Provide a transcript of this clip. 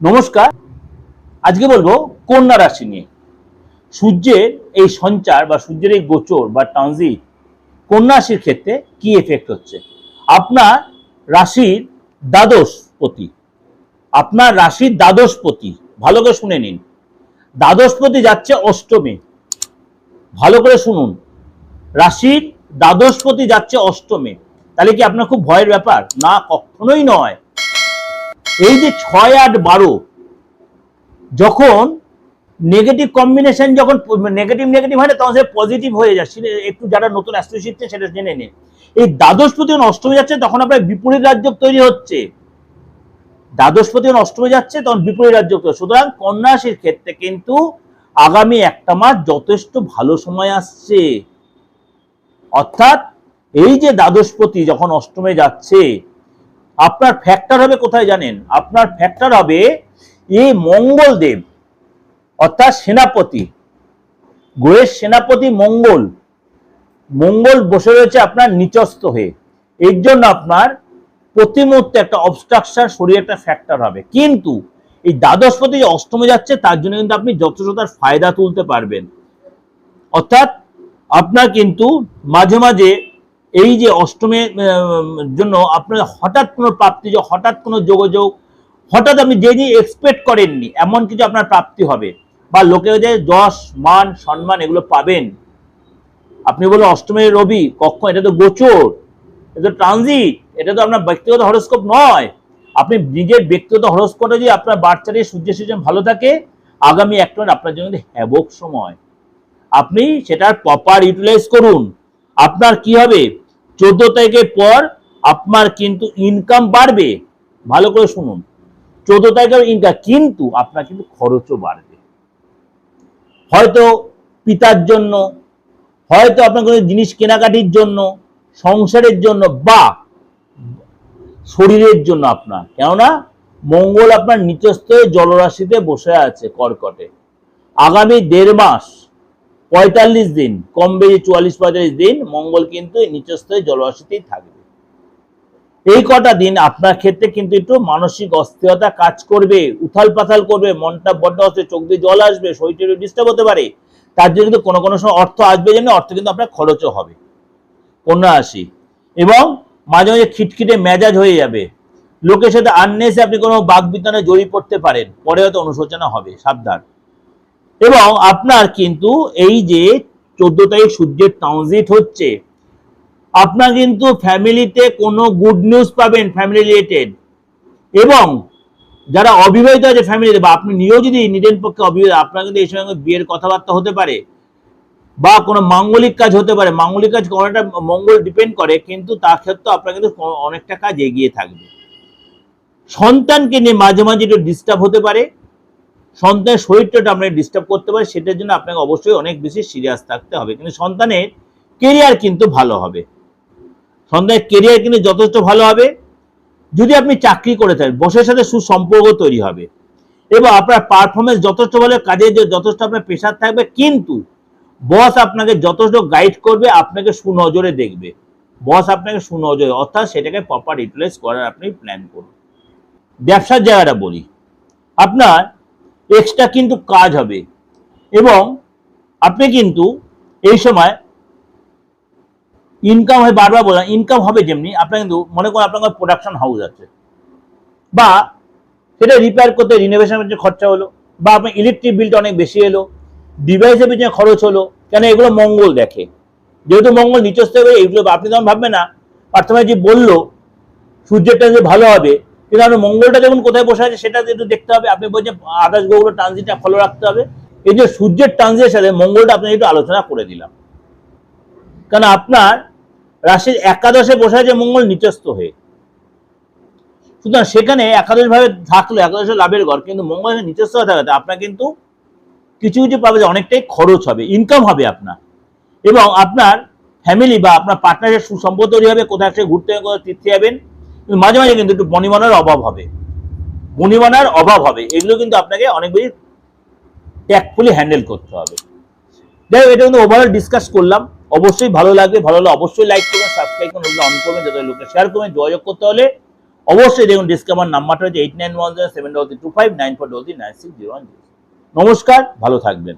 নমস্কার। আজকে বলব কন্যা রাশি নিয়ে। সূর্যের এই সঞ্চার বা সূর্যের এই গোচর বা ট্রানজিট কন্যা রাশির ক্ষেত্রে কি এফেক্ট হচ্ছে? আপনার রাশির দ্বাদশ পতি। আপনার রাশির দ্বাদশ পতি। ভালো করে শুনে নিন। দ্বাদশ পতি যাচ্ছে অষ্টমে। ভালো করে শুনুন। রাশির দ্বাদশ পতি যাচ্ছে অষ্টমে। তাহলে কি আপনার খুব ভয়ের ব্যাপার? না, কখনোই নয়। এই যে ছয় আট বারো, যখন নেগেটিভ কম্বিনেশন যখন নেগেটিভ নেগেটিভ হয় না, তখন সে পজিটিভ হয়ে যাচ্ছে একটু যারা নতুন অ্যাস্ট্রো শিখছে সেটা জেনে নিন। এই দ্বাদশপতি যখন অষ্টমে যাচ্ছে, তখন আপনার বিপরীত রাজ্য তৈরি হচ্ছে। দ্বাদশপতি যখন অষ্টমে যাচ্ছে, তখন বিপরীত রাজ্য তৈরি সুতরাং কন্যা রাশির ক্ষেত্রে কিন্তু আগামী একটা মাস যথেষ্ট ভালো সময় আসছে। অর্থাৎ এই যে দ্বাদশপতি যখন অষ্টমে যাচ্ছে আপনার ফ্যাক্টর হবে কোথায় জানেন? আপনার ফ্যাক্টর হবে এই মঙ্গল দেব অর্থাৎ সেনাপতি। গ্রহের সেনাপতি মঙ্গল। মঙ্গল বসে রয়েছে আপনার নিচস্থ হয়ে। এর জন্য আপনার প্রতি মুহূর্তে একটা অবস্ট্রাকশন শরীরে একটা ফ্যাক্টর হবে। কিন্তু এই দ্বাদশপতি যে অষ্টমে যাচ্ছে, তার জন্য কিন্তু আপনি যথেষ্ট তার ফায়দা তুলতে পারবেন। অর্থাৎ আপনার কিন্তু মাঝে মাঝে এই যে অষ্টমের জন্য আপনার হঠাৎ কোনো প্রাপ্তি হঠাৎ কোনো যোগাযোগ, হঠাৎ আপনি যে যে এক্সপেক্ট করেননি, এমন কিছু আপনার প্রাপ্তি হবে। বা লোকে যে যশ, মান, সম্মান এগুলো পাবেন। আপনি বলে অষ্টমের রবি, কখন? এটা তো গোচর। এটা তো ট্রানজিট এটা তো আপনার ব্যক্তিগত হরস্কোপ নয়। আপনি নিজের ব্যক্তিগত হরস্কোপে যদি আপনার বাচ্চাদের সূর্য সিজন ভালো থাকে, আগামী একটা আপনার জন্য হ্যাবক সময়। আপনি সেটার প্রপার ইউটিলাইজ করুন। আপনার কি হবে? চোদ্দ তারিখের পর আপনার কিন্তু ইনকাম বাড়বে। ভালো করে শুনুন। চোদ্দ তারিখের ইনকাম কিন্তু আপনার কিন্তু খরচও বাড়বে। হয়তো পিতার জন্য, হয়তো আপনার কোনো জিনিস কেনাকাটির জন্য, সংসারের জন্য বা শরীরের জন্য আপনার। কেননা মঙ্গল আপনার নিচস্থ জলরাশিতে বসে আছে কর্কটে। আগামী দেড় মাস পঁয়তাল্লিশ দিন, কম বেশি চুয়াল্লিশ পঁয়তাল্লিশ দিন মঙ্গল কিন্তু নিচস্থ জলরাশিতেই থাকবে। এই কটা দিন আপনার ক্ষেত্রে কিন্তু একটু মানসিক অস্থিরতা কাজ করবে উথাল পাথাল করবে, মনটা বড্ড অস্থির, চোখ দিয়ে জল আসবে, শরীরটা ডিস্টার্ব হতে পারে। তার জন্য কিন্তু কোনো কোনো সময় অর্থ আসবে যেমনি অর্থ কিন্তু আপনার খরচও হবে। কন্যা রাশি এবং মাঝে মাঝে খিটখিটে মেজাজ হয়ে যাবে। লোকের সাথে আননেসে আপনি কোনো বাগবিতনে জড়িয়ে পড়তে পারেন, পরে হয়তো অনুশোচনা হবে, সাবধান। এবং আপনার কিন্তু এই যে চোদ্দ তারিখ সূর্যের ট্রানজিট হচ্ছে, আপনার কিন্তু ফ্যামিলিতে কোনো গুড নিউজ পাবেন ফ্যামিলি রিলেটেড এবং যারা অবিবাহিত আছে ফ্যামিলিতে বা আপনি নিজেও যদি নিজের পক্ষে অবিবাহিত, আপনার কিন্তু এই সময় বিয়ের কথাবার্তা হতে পারে বা কোনো মাঙ্গলিক কাজ হতে পারে। মাঙ্গলিক কাজ কোনোটা মঙ্গল ডিপেন্ড করে, কিন্তু তার ক্ষেত্রে আপনার কিন্তু অনেকটা কাজ এগিয়ে থাকবে। সন্তানকে নিয়ে মাঝে মাঝে একটু ডিস্টার্ব হতে পারে সন্তানের শরীরটা আপনাকে ডিস্টার্ব করতে পারে, সেটার জন্য আপনাকে অবশ্যই অনেক বেশি সিরিয়াস থাকতে হবে। কিন্তু সন্তানের কেরিয়ার কিন্তু ভালো হবে। সন্তানের কেরিয়ার কিন্তু যথেষ্ট ভালো হবে। যদি আপনি চাকরি করে থাকেন, বসের সাথে সুসম্পর্ক তৈরি হবে। এবং আপনার পারফরমেন্স যথেষ্ট ভালো কাজে যথেষ্ট আপনার প্রেশার থাকবে, কিন্তু বস আপনাকে যথেষ্ট গাইড করবে, আপনাকে সুনজরে দেখবে। বস আপনাকে সুনজরে, অর্থাৎ সেটাকে প্রপার ইউটিলাইজ করার আপনি প্ল্যান করুন। ব্যবসার জায়গাটা বলি। আপনার এক্সট্রা কিন্তু কাজ হবে। এবং আপনি কিন্তু এই সময় ইনকাম হয়, বারবার বললাম ইনকাম হবে যেমনি, আপনার কিন্তু মনে করুন আপনার প্রোডাকশন হাউস আছে। বা সেটা রিপেয়ার করতে রিনোভেশনের যে খরচা হলো, বা আপনার ইলেকট্রিক বিলটা অনেক বেশি এলো ডিভাইসের পিছনে খরচ হলো, কেন এগুলো মঙ্গল দেখে। যেহেতু মঙ্গল নিচস্থ হয়ে এগুলো আপনি তখন ভাববেন না। প্রথমে যে বলল, সূর্যেরটা যে ভালো হবে কিন্তু মঙ্গলটা যখন কোথায় বসে আছে সেটা একটু দেখতে হবে। আপনি বলছেন আকাশ গ্রহগুলো ট্রানজিটটা ফলো রাখতে হবে। এই যে সূর্যের ট্রানজিটের সাথে মঙ্গলটা আপনাকে একটু আলোচনা করে দিলাম। কারণ আপনার রাশির একাদশে বসে আছে মঙ্গল নিচস্থ হয়ে। সুতরাং সেখানে একাদশ ভাবে থাকল একাদশে লাভের ঘর কিন্তু মঙ্গল নিচস্থ হয়ে থাকাতে আপনার কিন্তু কিছু কিছু পাবে যে অনেকটাই খরচ হবে ইনকাম হবে আপনার। এবং আপনার ফ্যামিলি বা আপনার পার্টনারের সুসম্পর্ক তৈরি হবে একটা ঘুরতে হবে, কোথাও তীর্থে যাবেন মাঝে মাঝে কিন্তু একটু বনিমানার অভাব হবে। বনিমানার অভাব হবে। এগুলো কিন্তু আপনাকে অনেক বেশি ট্যাকফুলি হ্যান্ডেল করতে হবে। যাই এটা কিন্তু ওভারঅল ডিসকাস করলাম। অবশ্যই ভালো লাগবে। ভালো লাগলে অবশ্যই লাইক করবেন সাবস্ক্রাইব করবেন অন করবেন, যাতে লোকে শেয়ার করবেন, যোগাযোগ করতে হলে অবশ্যই দেখুন ডিসকাভার নাম্বারটা হচ্ছে eight nine one zero seven double two five nine four double nine six zero one zero নমস্কার, ভালো থাকবেন।